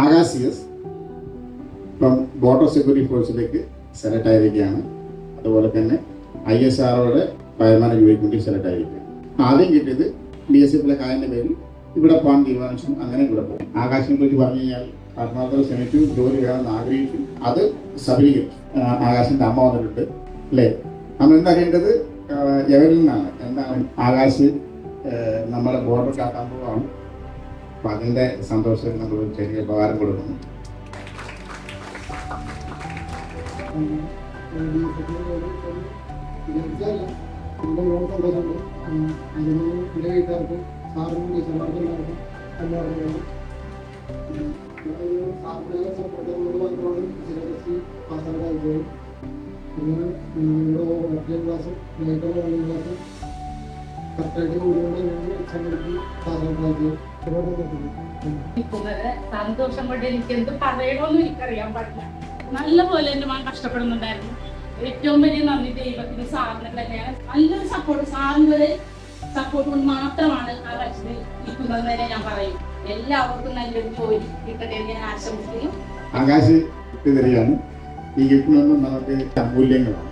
Akash C S ഇപ്പം border security ഫോഴ്സിലേക്ക് select ആയിരിക്കുകയാണ്. അതുപോലെ തന്നെ ഐ എസ് ആറോടെ ഫയർമാൻ ജോലിക്ക് വേണ്ടി സെലക്ട് ആയിരിക്കുകയാണ്. ആദ്യം കിട്ടിയത് ബി എസ് എഫിലെ കായലിന്റെ പേരിൽ ഇവിടെ പോകാൻ തീരുമാനിച്ചു. അങ്ങനെ ഇവിടെ പോകും ആകാശിനെ കുറിച്ച് പറഞ്ഞു കഴിഞ്ഞാൽ ആത്മാർത്ഥത ശ്രമിച്ചു ജോലി വേണമെന്ന് ആഗ്രഹിച്ചു. അത് സഫലീകരിച്ചു. ആകാശിന്റെ അമ്മ വന്നിട്ടുണ്ട്. അല്ലേ? നമ്മൾ എന്തറിയേണ്ടത് എവരിൽ നിന്നാണ്. എന്താണ്? ആകാശ് നമ്മുടെ ബോർഡർ കാട്ടാൻ പോവാണ് അപ്പൊ അതിന്റെ സന്തോഷത്തിൽ നമ്മൾ ചെറിയ ഉപകാരം കൊടുക്കുന്നു. അതിന് വീട്ടുകാർക്കും സാറിനും ടീച്ചർമാർക്കും എല്ലാവർക്കും എല്ലാവർക്കും സാറിന്റെ സപ്പോർട്ടോട് മാത്രമാണ് സിലബസ് പാസ്സാകാൻ പിന്നെ നിങ്ങളുടെ ഓഫ്ലൈൻ ക്ലാസ്സും ഓൺലൈൻ ക്ലാസ്സും സന്തോഷം കൊണ്ട് എനിക്ക് എന്ത് പറയണമെന്ന് എനിക്കറിയാൻ പാടില്ല. നല്ല പോലെ എന്റെ മകൻ കഷ്ടപ്പെടുന്നുണ്ടായിരുന്നു. ഏറ്റവും വലിയ നന്ദി ദൈവത്തിന് സാറിന് തന്നെയാണ് നല്ലൊരു സപ്പോർട്ട് സാറിന്റെ സപ്പോർട്ട് കൊണ്ട് മാത്രമാണ് ആ ലക്ഷ്മി നിൽക്കുന്നത് തന്നെ ഞാൻ പറയും. എല്ലാവർക്കും നല്ലൊരു ജോലി കിട്ടട്ടെ ഞാൻ ആശംസിക്കുന്നു. ആകാശ് ഇത് തരികയാണ് ഈ ഗിഫ്റ്റിനൊന്നും നമുക്ക് അമൂല്യങ്ങളാണ്.